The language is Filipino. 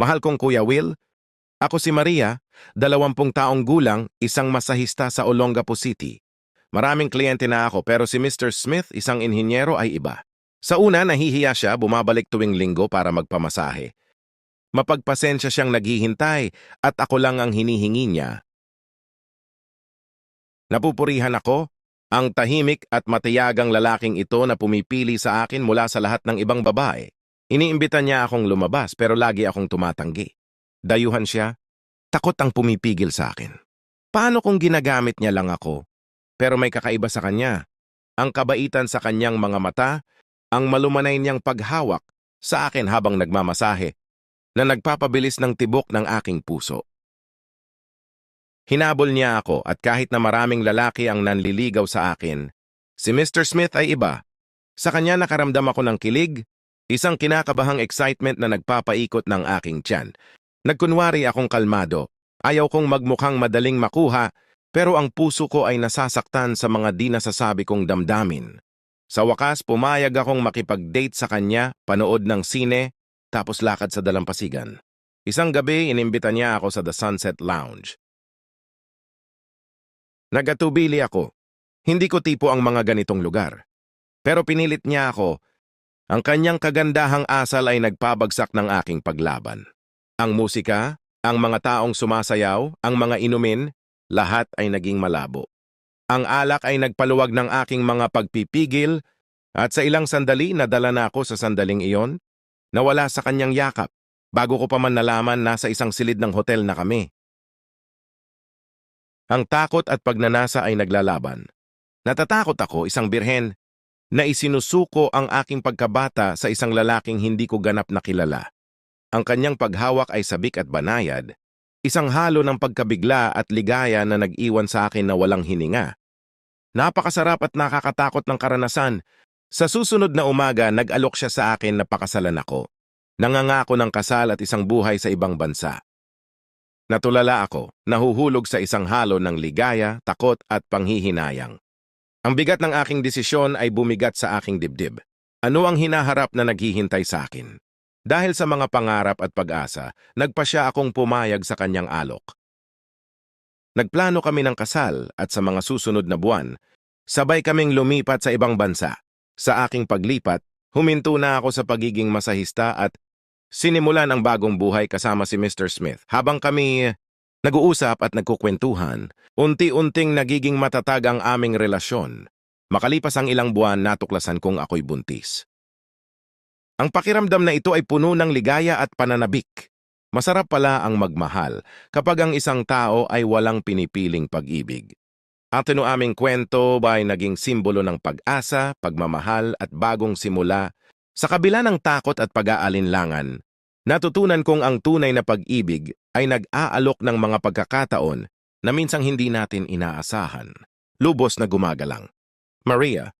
Mahal kong Kuya Will, ako si Maria, dalawampung taong gulang, isang masahista sa Olongapo City. Maraming kliyente na ako pero si Mr. Smith, isang inhinyero ay iba. Sa una, nahihiya siya bumabalik tuwing linggo para magpamasahe. Mapagpasensya siyang naghihintay at ako lang ang hinihingi niya. Napupurihan ako, ang tahimik at matiyagang lalaking ito na pumipili sa akin mula sa lahat ng ibang babae. Iniimbita niya akong lumabas pero lagi akong tumatanggi. Dayuhan siya, takot ang pumipigil sa akin. Paano kung ginagamit niya lang ako? Pero may kakaiba sa kanya. Ang kabaitan sa kanyang mga mata, ang malumanay niyang paghawak sa akin habang nagmamasahe, na nagpapabilis ng tibok ng aking puso. Hinabol niya ako at kahit na maraming lalaki ang nanliligaw sa akin, si Mr. Smith ay iba. Sa kanya nakaramdam ako ng kilig, isang kinakabahang excitement na nagpapaikot ng aking tiyan. Nagkunwari akong kalmado, ayaw kong magmukhang madaling makuha, pero ang puso ko ay nasasaktan sa mga di nasasabi kong damdamin. Sa wakas, pumayag akong makipag-date sa kanya, panood ng sine, tapos lakad sa dalampasigan. Isang gabi, inimbita niya ako sa The Sunset Lounge. Nagatubili ako. Hindi ko tipo ang mga ganitong lugar. Pero pinilit niya ako. Ang kanyang kagandahang asal ay nagpabagsak ng aking paglaban. Ang musika, ang mga taong sumasayaw, ang mga inumin, lahat ay naging malabo. Ang alak ay nagpaluwag ng aking mga pagpipigil at sa ilang sandali nadala na ako sa sandaling iyon, nawala sa kanyang yakap. Bago ko pa man nalaman nasa isang silid ng hotel na kami. Ang takot at pagnanasa ay naglalaban. Natatakot ako, isang birhen, na isinusuko ang aking pagkabata sa isang lalaking hindi ko ganap na kilala. Ang kanyang paghawak ay sabik at banayad, isang halo ng pagkabigla at ligaya na nag-iwan sa akin na walang hininga. Napakasarap at nakakatakot ng karanasan. Sa susunod na umaga, nag-alok siya sa akin na pakasalan ako. Nangangako ng kasal at isang buhay sa ibang bansa. Natulala ako, nahuhulog sa isang halo ng ligaya, takot at panghihinayang. Ang bigat ng aking desisyon ay bumigat sa aking dibdib. Ano ang hinaharap na naghihintay sa akin? Dahil sa mga pangarap at pag-asa, nagpa siya akong pumayag sa kanyang alok. Nagplano kami ng kasal at sa mga susunod na buwan, sabay kaming lumipat sa ibang bansa. Sa aking paglipat, huminto na ako sa pagiging masahista at Sinimulan ang bagong buhay kasama si Mr. Smith. Habang kami nag-uusap at nagkukwentuhan, unti-unting nagiging matatag ang aming relasyon. Makalipas ang ilang buwan, natuklasan kong ako'y buntis. Ang pakiramdam na ito ay puno ng ligaya at pananabik. Masarap pala ang magmahal kapag ang isang tao ay walang pinipiling pag-ibig. Ang tino aming kwento ay naging simbolo ng pag-asa, pagmamahal at bagong simula sa kabila ng takot at pag-aalinlangan, natutunan kong ang tunay na pag-ibig ay nag-aalok ng mga pagkakataon na minsang hindi natin inaasahan. Lubos na gumagalang. Maria,